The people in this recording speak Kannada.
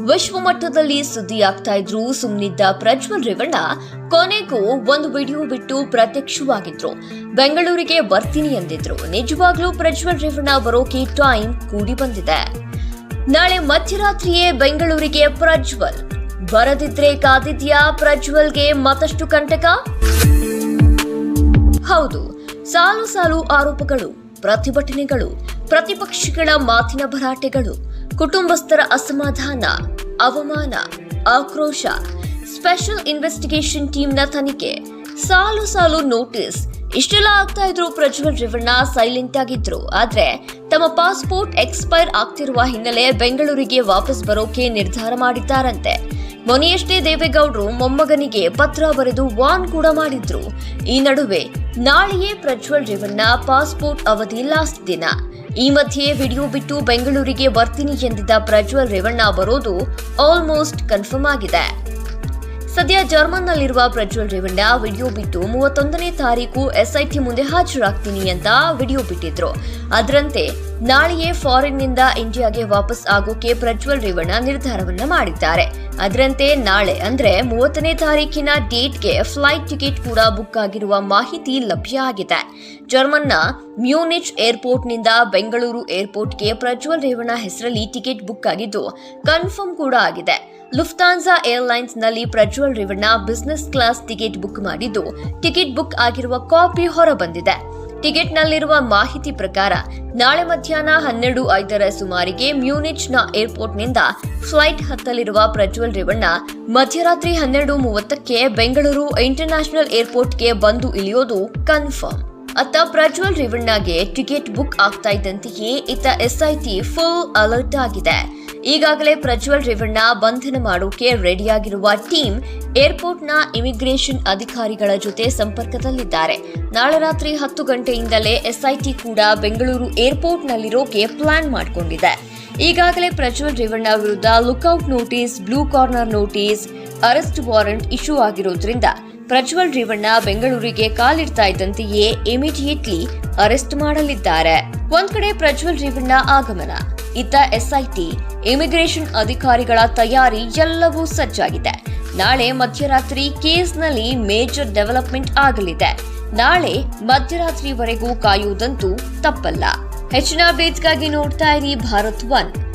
ವಿಶ್ವ ಮಟ್ಟದಲ್ಲಿ ಸುದ್ದಿ ಆಗ್ತಾ ಇದ್ರು ಸುಮ್ನಿದ್ದ ಪ್ರಜ್ವಲ್ ರೇವಣ್ಣ, ಕೊನೆಗೂ ಒಂದು ವಿಡಿಯೋ ಬಿಟ್ಟು ಪ್ರತ್ಯಕ್ಷವಾಗಿದ್ರು. ಬೆಂಗಳೂರಿಗೆ ಬರ್ತೀನಿ ಎಂದಿದ್ರು. ನಿಜವಾಗ್ಲೂ ಪ್ರಜ್ವಲ್ ರೇವಣ್ಣ ಬರೋಕೆ ಟೈಮ್ ಕೂಡಿ ಬಂದಿದೆ. ನಾಳೆ ಮಧ್ಯರಾತ್ರಿಯೇ ಬೆಂಗಳೂರಿಗೆ ಪ್ರಜ್ವಲ್. ಬರದಿದ್ರೆ ಕಾದಿದ್ಯಾ ಪ್ರಜ್ವಲ್ಗೆ ಮತ್ತಷ್ಟು ಕಂಟಕ? ಹೌದು, ಸಾಲು ಸಾಲು ಆರೋಪಗಳು, ಪ್ರತಿಭಟನೆಗಳು. ಪ್ರತಿಪಕ್ಷಗಳ ಮಾತಿನ ಭರಾಟೆಗಳು, ಕುಟುಂಬಸ್ಥರ ಅಸಮಾಧಾನ, ಅವಮಾನ, ಆಕ್ರೋಶ ಸ್ಪೆಷಲ್ ಇನ್ವೆಸ್ಟಿಗೇಷನ್ ಟೀಮ್ನ ತನಿಖೆ, ಸಾಲು ಸಾಲು ನೋಟಿಸ್ ಇಷ್ಟೆಲ್ಲ ಆಗ್ತಾ ಇದ್ರು ಪ್ರಜ್ವಲ್ ರೇವಣ್ಣ ಸೈಲೆಂಟ್ ಆಗಿದ್ರು. ಆದ್ರೆ ತಮ್ಮ ಪಾಸ್ಪೋರ್ಟ್ ಎಕ್ಸ್ಪೈರ್ ಆಗ್ತಿರುವ ಹಿನ್ನೆಲೆ ಬೆಂಗಳೂರಿಗೆ ವಾಪಸ್ ಬರೋಕೆ ನಿರ್ಧಾರ ಮಾಡಿದ್ದಾರಂತೆ. ಮೊನೆಯಷ್ಟೇ ದೇವೇಗೌಡರು ಮೊಮ್ಮಗನಿಗೆ ಪತ್ರ ಬರೆದು ವಾನ್ ಕೂಡ ಮಾಡಿದ್ರು. ಈ ನಡುವೆ ನಾಳೆಯೇ ಪ್ರಜ್ವಲ್ ರೇವಣ್ಣ ಪಾಸ್ಪೋರ್ಟ್ ಅವಧಿ ಲಾಸ್ಟ್ ದಿನ. ಈ ಮಧ್ಯೆ ವಿಡಿಯೋ ಬಿಟ್ಟು ಬೆಂಗಳೂರಿಗೆ ಬರ್ತೀನಿ ಎಂದಿದ್ದ ಪ್ರಜ್ವಲ್ ರೇವಣ್ಣ ಬರೋದು ಆಲ್ಮೋಸ್ಟ್ ಕನ್ಫರ್ಮ್ ಆಗಿದೆ. ಸದ್ಯ ಜರ್ಮನ್ನಲ್ಲಿರುವ ಪ್ರಜ್ವಲ್ ರೇವಣ್ಣ ವಿಡಿಯೋ ಬಿಟ್ಟು ಮೂವತ್ತೊಂದನೇ ತಾರೀಕು ಎಸ್ಐಟಿ ಮುಂದೆ ಹಾಜರಾಗ್ತೀನಿ ಅಂತ ವಿಡಿಯೋ ಬಿಟ್ಟಿದ್ರು. ಅದರಂತೆ ನಾಳೆಯೇ ಫಾರಿನ್ನಿಂದ ಇಂಡಿಯಾಗೆ ವಾಪಸ್ ಆಗೋಕೆ ಪ್ರಜ್ವಲ್ ರೇವಣ್ಣ ನಿರ್ಧಾರವನ್ನ ಮಾಡಿದ್ದಾರೆ. ಅದರಂತೆ ನಾಳೆ, ಅಂದ್ರೆ ಮೂವತ್ತನೇ ತಾರೀಕಿನ ಡೇಟ್ಗೆ ಫ್ಲೈಟ್ ಟಿಕೆಟ್ ಕೂಡ ಬುಕ್ ಆಗಿರುವ ಮಾಹಿತಿ ಲಭ್ಯ ಆಗಿದೆ. ಜರ್ಮನ್ನ ಮ್ಯೂನಿಚ್ ಏರ್ಪೋರ್ಟ್ನಿಂದ ಬೆಂಗಳೂರು ಏರ್ಪೋರ್ಟ್ಗೆ ಪ್ರಜ್ವಲ್ ರೇವಣ್ಣ ಹೆಸರಲ್ಲಿ ಟಿಕೆಟ್ ಬುಕ್ ಆಗಿದ್ದು, ಕನ್ಫರ್ಮ್ ಕೂಡ ಆಗಿದೆ. Lufthansa ಏರ್ಲೈನ್ಸ್ನಲ್ಲಿ Prajwal Revanna business class ticket book ಮಾಡಿದ್ದು, ಟಿಕೆಟ್ ಬುಕ್ ಆಗಿರುವ ಕಾಪಿ ಹೊರಬಂದಿದೆ. ಟಿಕೆಟ್ನಲ್ಲಿರುವ ಮಾಹಿತಿ ಪ್ರಕಾರ, ನಾಳೆ ಮಧ್ಯಾಹ್ನ ಹನ್ನೆರಡು ಐದರ ಸುಮಾರಿಗೆ ಮ್ಯೂನಿಚ್ನ ಏರ್ಪೋರ್ಟ್ನಿಂದ ಫ್ಲೈಟ್ ಹತ್ತಲಿರುವ ಪ್ರಜ್ವಲ್ ರೇವಣ್ಣ ಮಧ್ಯರಾತ್ರಿ ಹನ್ನೆರಡು ಮೂವತ್ತಕ್ಕೆ ಬೆಂಗಳೂರು ಇಂಟರ್ನ್ಯಾಷನಲ್ ಏರ್ಪೋರ್ಟ್ಗೆ ಬಂದು ಇಳಿಯೋದು ಕನ್ಫರ್ಮ್. ಅತ್ತ ಪ್ರಜ್ವಲ್ ರೇವಣ್ಣಗೆ ಟಿಕೆಟ್ ಬುಕ್ ಆಗ್ತಾ ಇದ್ದಂತೆಯೇ ಇತ್ತ ಎಸ್ಐಟಿ ಫುಲ್ ಅಲರ್ಟ್ ಆಗಿದೆ. ಈಗಾಗಲೇ ಪ್ರಜ್ವಲ್ ರೇವಣ್ಣ ಬಂಧನ ಮಾಡೋಕೆ ರೆಡಿಯಾಗಿರುವ ಟೀಮ್ ಏರ್ಪೋರ್ಟ್ನ ಇಮಿಗ್ರೇಷನ್ ಅಧಿಕಾರಿಗಳ ಜೊತೆ ಸಂಪರ್ಕದಲ್ಲಿದ್ದಾರೆ. ನಾಳೆ ರಾತ್ರಿ ಹತ್ತು ಗಂಟೆಯಿಂದಲೇ ಎಸ್ಐಟಿ ಕೂಡ ಬೆಂಗಳೂರು ಏರ್ಪೋರ್ಟ್ನಲ್ಲಿರೋಕೆ ಪ್ಲಾನ್ ಮಾಡಿಕೊಂಡಿದೆ. ಈಗಾಗಲೇ ಪ್ರಜ್ವಲ್ ರೇವಣ್ಣ ವಿರುದ್ಧ lookout notice, blue corner notice, arrest warrant issue ಆಗಿರೋದ್ರಿಂದ ಪ್ರಜ್ವಲ್ ರೇವಣ್ಣ ಬೆಂಗಳೂರಿಗೆ ಕಾಲಿಡ್ತಾ ಇದ್ದಂತೆಯೇ ಇಮಿಡಿಯೇಟ್ಲಿ ಅರೆಸ್ಟ್ ಮಾಡಲಿದ್ದಾರೆ. ಒಂದ್ ಕಡೆ ಪ್ರಜ್ವಲ್ ರೇವಣ್ಣ ಆಗಮನ. ಇತ್ತ ಎಸ್ಐಟಿ, ಇಮಿಗ್ರೇಷನ್ ಅಧಿಕಾರಿಗಳ ತಯಾರಿ ಎಲ್ಲವೂ ಸಜ್ಜಾಗಿದೆ. ನಾಳೆ ಮಧ್ಯರಾತ್ರಿ ಕೇಸ್ನಲ್ಲಿ ಮೇಜರ್ ಡೆವಲಪ್ಮೆಂಟ್ ಆಗಲಿದೆ. ನಾಳೆ ಮಧ್ಯರಾತ್ರಿವರೆಗೂ ಕಾಯುವುದಂತೂ ತಪ್ಪಲ್ಲ. ಹೆಚ್ಚಿನ ಅಪ್ಡೇಟ್ಸ್ಗಾಗಿ ನೋಡ್ತಾ ಇರಿ ಭಾರತ್ ಒನ್.